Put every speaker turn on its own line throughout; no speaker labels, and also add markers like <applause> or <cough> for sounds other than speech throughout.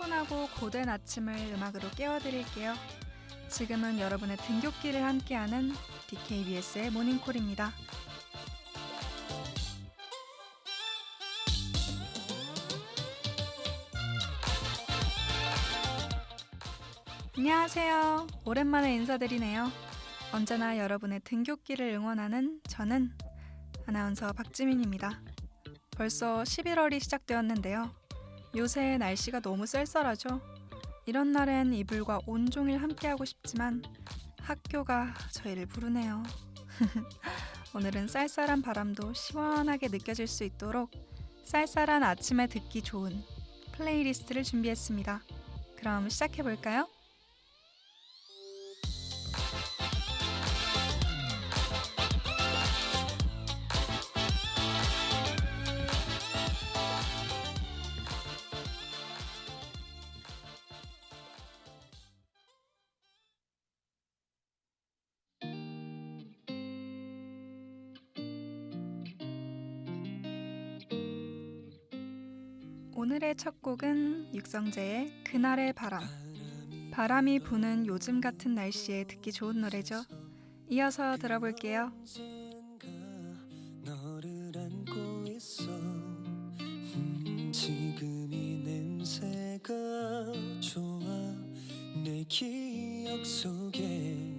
피곤하고 고된 아침을 음악으로 깨워드릴게요. 지금은 여러분의 등굣길을 함께하는 DKBS의 모닝콜입니다. 안녕하세요. 오랜만에 인사드리네요. 언제나 여러분의 등굣길을 응원하는 저는 아나운서 박지민입니다. 벌써 11월이 시작되었는데요. 요새 날씨가 너무 쌀쌀하죠? 이런 날엔 이불과 온종일 함께하고 싶지만 학교가 저희를 부르네요. <laughs> 오늘은 쌀쌀한 바람도 시원하게 느껴질 수 있도록 쌀쌀한 아침에 듣기 좋은 플레이리스트를 준비했습니다. 그럼 시작해 볼까요? 오늘의 첫 곡은 육성재의 그날의 바람. 바람이 부는 요즘 같은 날씨에 듣기 좋은 노래죠. 이어서 들어볼게요.
음, 기억 속에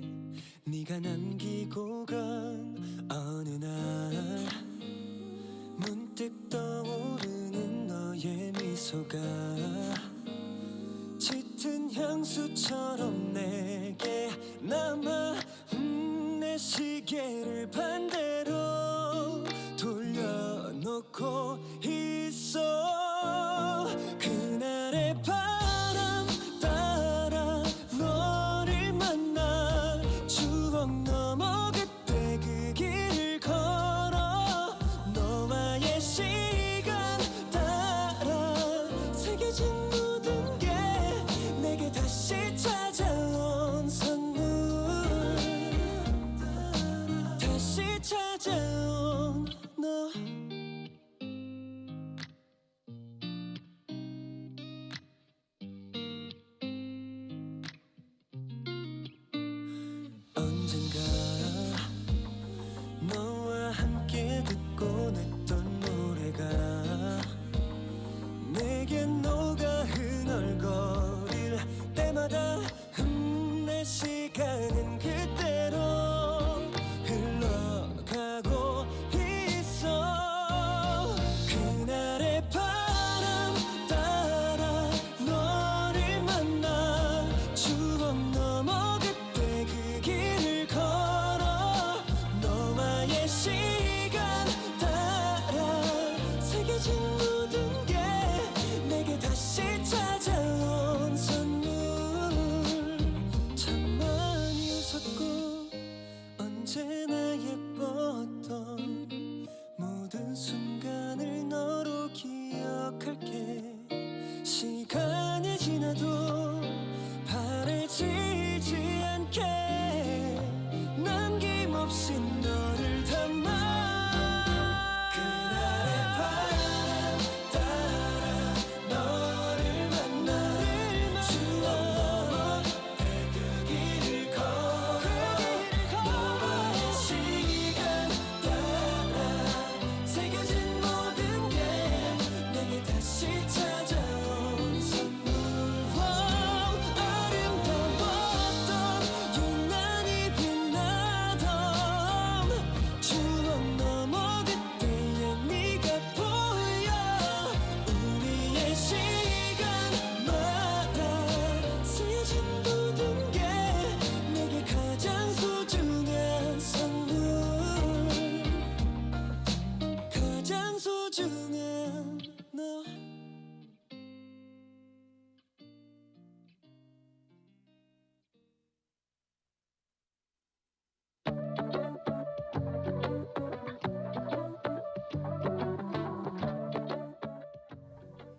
네가 남기고 간 어느 날 짙은 향수처럼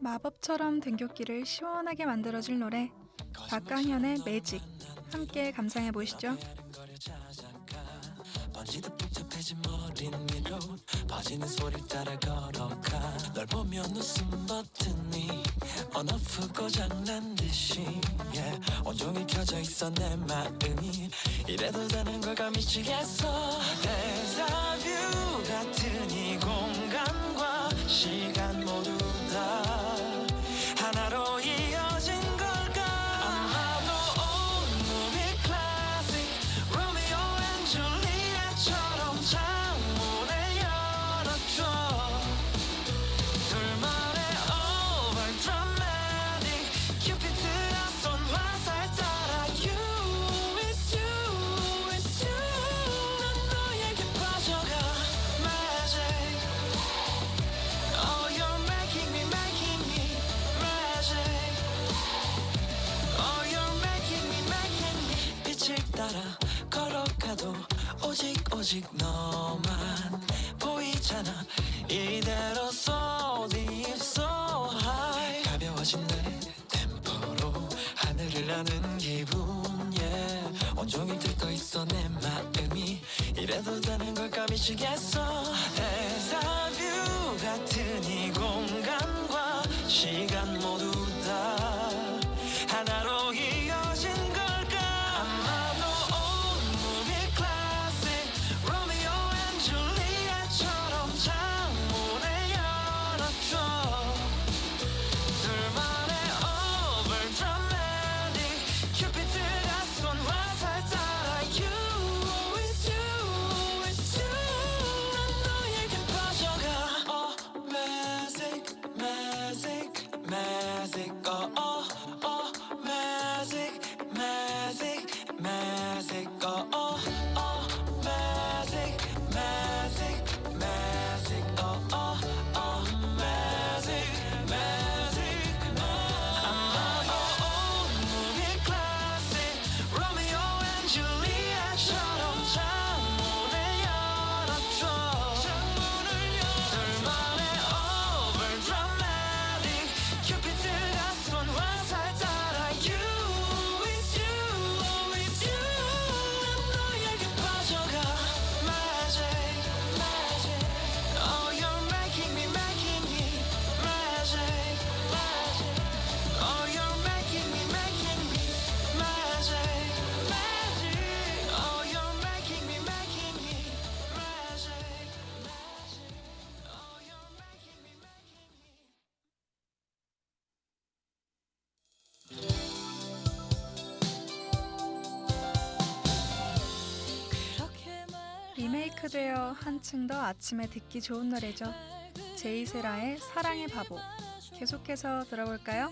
마법처럼 등굣길을 시원하게 만들어줄 노래 박강현의 매직. 함께 감상해 보시죠.
번지듯 복잡해진 머리 위로 퍼지는 소리를 따라 걸어가. 널 보면 웃음 버튼이 언오프 고 장난 듯이. yeah. 온종일 켜져 있어 내 마음이. 이래도 되는 걸까 미치겠어. 데자 가벼워진 내 템포로 하늘을 나는 기분 yeah. 온종일 들떠 있어 내 마음이 이래도 되는 걸까 미치겠어
리메이크되어 한층 더 아침에 듣기 좋은 노래죠. 제이세라의 사랑의 바보. 계속해서 들어볼까요?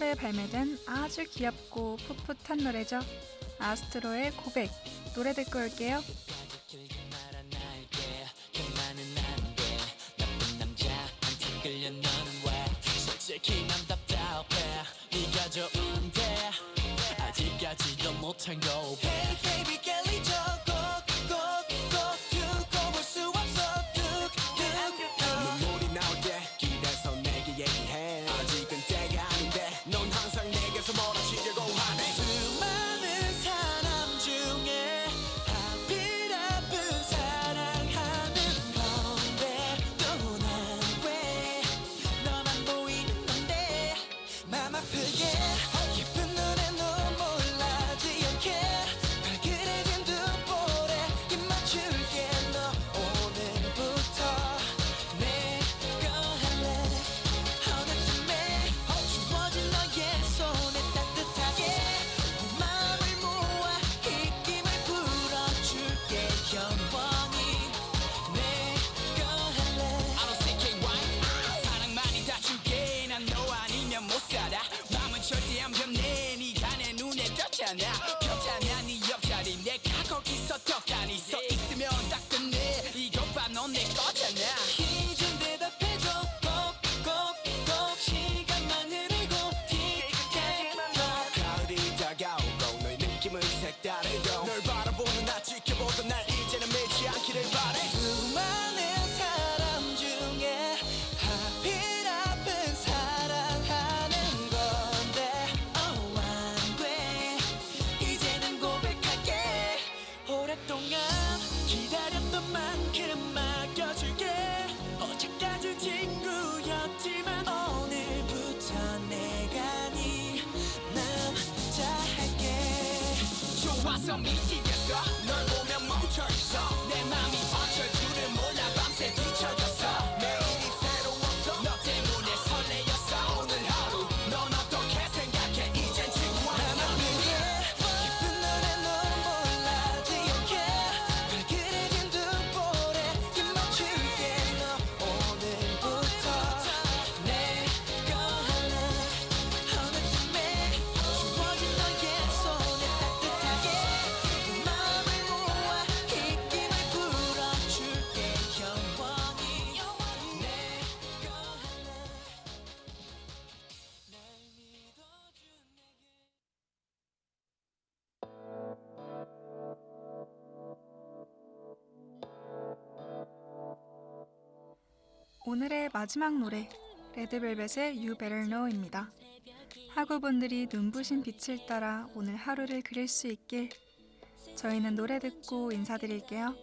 10월에 발매된 아주 귀엽고 풋풋한 노래죠. 아스트로의 고백. 노래 듣고 올게요.
끌려 너는 왜 솔직히 난 답답해 네가 좋은데 아직까지도 못한 거 Hey baby girl You. 오늘의
마지막 노래 레드벨벳의 You Better Know입니다. 학우분들이 눈부신 빛을 따라 오늘 하루를 그릴 수 있길 저희는 노래 듣고 인사드릴게요.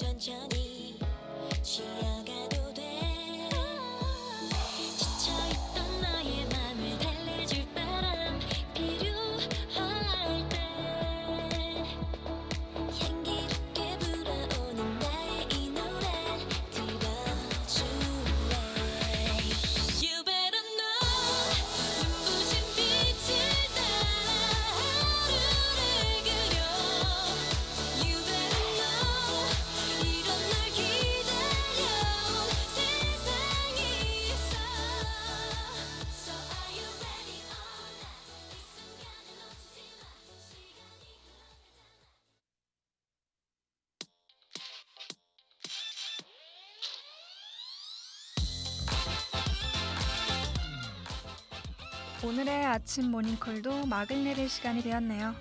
천천히 쉬어가
오늘의 아침 모닝콜도 막을 내릴 시간이 되었네요.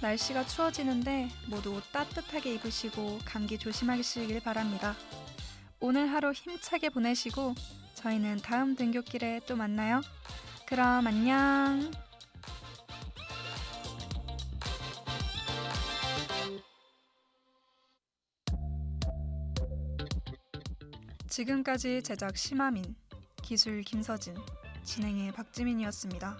날씨가 추워지는데 모두 옷 따뜻하게 입으시고 감기 조심하시길 바랍니다. 오늘 하루 힘차게 보내시고 저희는 다음 등교길에 또 만나요. 그럼 안녕. 지금까지 제작 심하민, 기술 김서진, 진행의 박지민이었습니다.